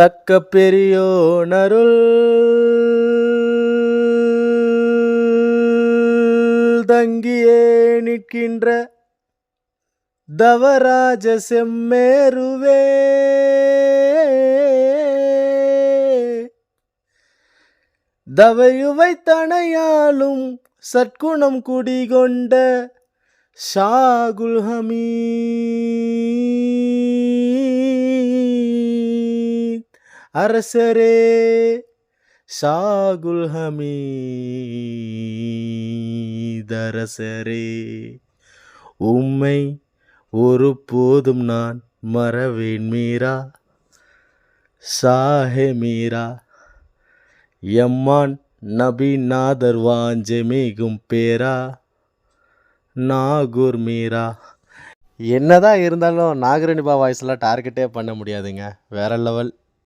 தக்க பெரியோனருள் தங்கியே நிற்கின்ற தவராஜ செம்மேருவே. தவையுவை தனையாலும் சற்குணம் குடிகொண்ட ஷாகுல்ஹமீ அரசரே ஷாகுல் ஹமீதரசரே உம்மை ஒரு போதும் நான் மறவேன் மீரா சாஹே மீரா. எம்மான் நபி நாதர் வாஞ்சமிகும் பேரா நாகூர் மீரா. என்னதான் இருந்தாலும் நாகரணிபா வாய்ஸ்லாம் டார்கெட்டே பண்ண முடியாதுங்க. வேற லெவல்